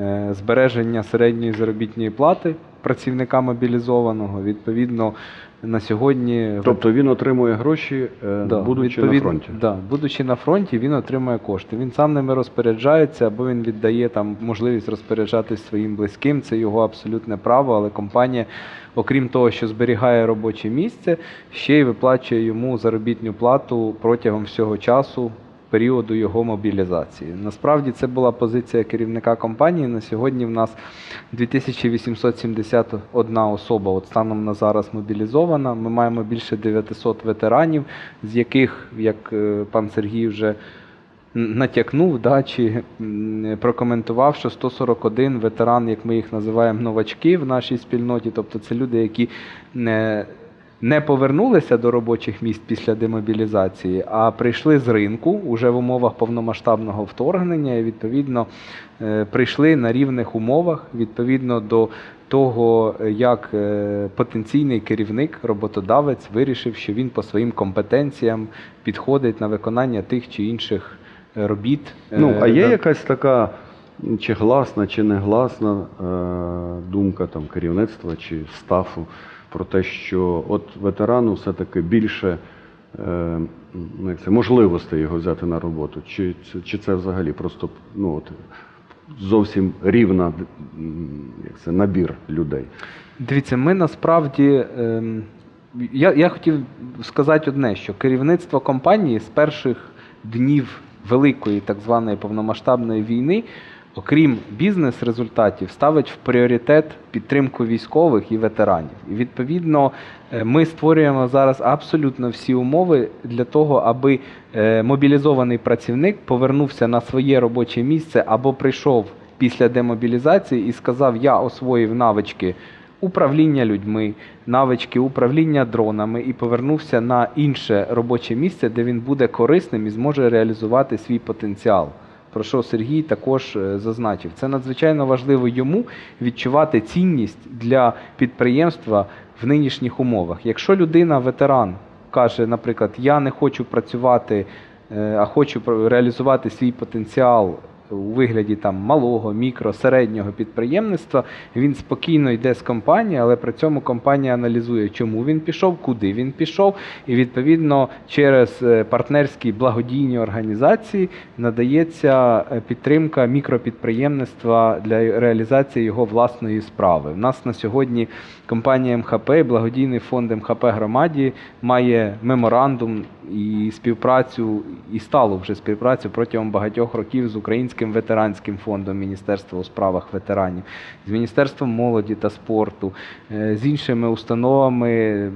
е, збереження середньої заробітної плати працівника мобілізованого. Відповідно, на сьогодні Тобто він отримує гроші, е, Да, будучи на фронті. Да, будучи на фронті, він отримує кошти. Він сам ними розпоряджається, або він віддає там можливість розпоряджатись своїм близьким. Це його абсолютне право. Але компанія, окрім того, що зберігає робоче місце, ще й виплачує йому заробітну плату протягом всього часу. Періоду його мобілізації. Насправді це була позиція керівника компанії. На сьогодні в нас 2871 особа от станом на зараз мобілізована. Ми маємо більше 900 ветеранів, з яких, як е, пан Сергій вже натякнув, да, чи прокоментував, що 141 ветеран, як ми їх називаємо, новачки в нашій спільноті, тобто це люди, які не не повернулися до робочих місць після демобілізації, а прийшли з ринку уже в умовах повномасштабного вторгнення. І відповідно е, прийшли на рівних умовах відповідно до того, е, як е, потенційний керівник, роботодавець вирішив, що він по своїм компетенціям підходить на виконання тих чи інших робіт. Ну, а є якась така чи гласна, чи негласна думка там, керівництва чи стафу про те, що от ветерану все-таки більше е, ну, це, можливостей його взяти на роботу? Чи, чи це взагалі просто ну, от, зовсім рівна як це, набір людей? Дивіться, ми насправді. ем, я, я хотів сказати одне, що керівництво компанії з перших днів великої так званої повномасштабної війни, окрім бізнес-результатів, ставить в пріоритет підтримку військових і ветеранів. І відповідно е, ми створюємо зараз абсолютно всі умови для того, аби е, мобілізований працівник повернувся на своє робоче місце або прийшов після демобілізації і сказав: Я освоїв навички управління людьми, навички управління дронами і повернувся на інше робоче місце, де він буде корисним і зможе реалізувати свій потенціал. Про що Сергій також е, зазначив. Це надзвичайно важливо йому відчувати цінність для підприємства в нинішніх умовах. Якщо людина, ветеран, каже, наприклад, я не хочу працювати, е, а хочу реалізувати свій потенціал у вигляді там малого, мікро, середнього підприємництва, він спокійно йде з компанії, але при цьому компанія аналізує, чому він пішов, куди він пішов, і відповідно через е, партнерські благодійні організації надається е, підтримка мікропідприємництва для реалізації його власної справи. У нас на сьогодні компанія МХП, і благодійний фонд МХП громаді має меморандум і співпрацю, і стало вже співпрацю протягом багатьох років з Українським ветеранським фондом Міністерства у справах ветеранів, з Міністерством молоді та спорту, е, з іншими установами,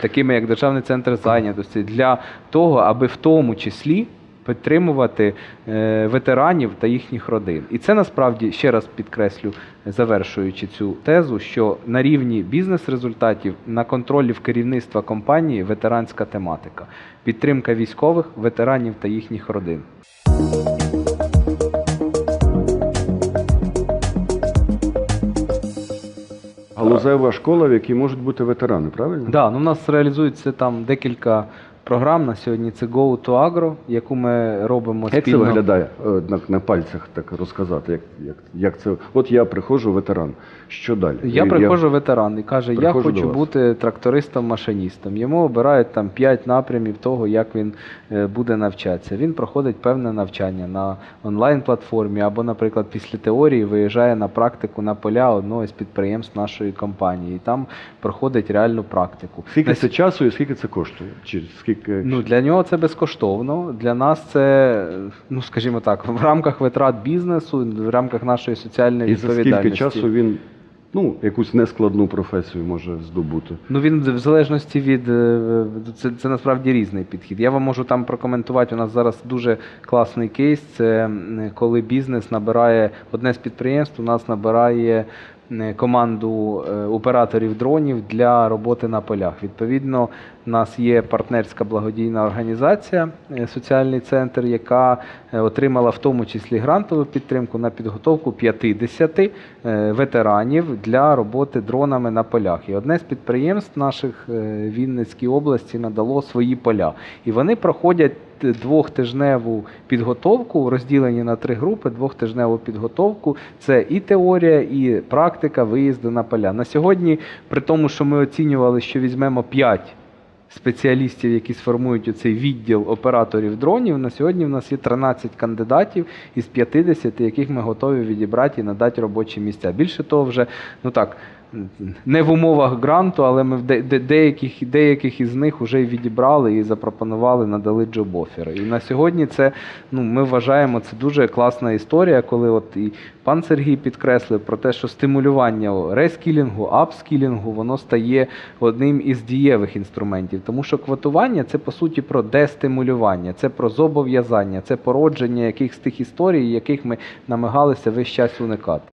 такими як Державний центр зайнятості, для того, аби в тому числі підтримувати е, ветеранів та їхніх родин. І це насправді ще раз підкреслю, завершуючи цю тезу, що на рівні бізнес-результатів на контролі в керівництва компанії ветеранська тематика, підтримка військових, ветеранів та їхніх родин. Галузева школа, в якій можуть бути ветерани, правильно? Да, ну у нас реалізується там декілька програм на сьогодні. Це Go to Agro, яку ми робимо Як це виглядає Е, на, на пальцях так розказати? Як, як, як це? От я приходжу, ветеран. Що далі? Я приходжу ветеран і каже, я хочу бути трактористом-машиністом. Йому обирають там 5 напрямів того, як він е, буде навчатися. Він проходить певне навчання на онлайн-платформі або, наприклад, після теорії виїжджає на практику на поля одного з підприємств нашої компанії. І там проходить реальну практику. Скільки На це часу і скільки це коштує? Чи скільки Ну, для нього це безкоштовно. Для нас це, ну скажімо так, в рамках витрат бізнесу, в рамках нашої соціальної і за відповідальності. скільки часу він ну, якусь нескладну професію може здобути? Ну він в залежності від е, це, це насправді різний підхід. Я вам можу там прокоментувати. У нас зараз дуже класний кейс. Це коли бізнес набирає одне з підприємств. У нас набирає команду е, операторів дронів для роботи на полях. Відповідно, у нас є партнерська благодійна організація, е, соціальний центр, яка е, отримала в тому числі грантову підтримку на підготовку 50 е, ветеранів для роботи дронами на полях. І одне з підприємств наших е, Вінницькій області надало свої поля. І вони проходять двохтижневу підготовку, розділені на три групи, двохтижневу підготовку. Це і теорія, і практика виїзду на поля. На сьогодні, при тому, що ми оцінювали, що візьмемо 5 спеціалістів, які сформують оцей відділ операторів дронів. На сьогодні в нас є 13 кандидатів із 50, яких ми готові відібрати і надати робочі місця. Більше того, вже ну так. Не в умовах гранту, але ми де- де- деяких, деяких із них вже відібрали і запропонували, надали джоб-офери. І на сьогодні це ну, ми вважаємо це дуже класна історія, коли от і пан Сергій підкреслив про те, що стимулювання рескілінгу, апскілінгу, воно стає одним із дієвих інструментів. Тому що квотування це по суті про дестимулювання, це про зобов'язання, це породження якихось тих історій, яких ми намагалися весь час уникати.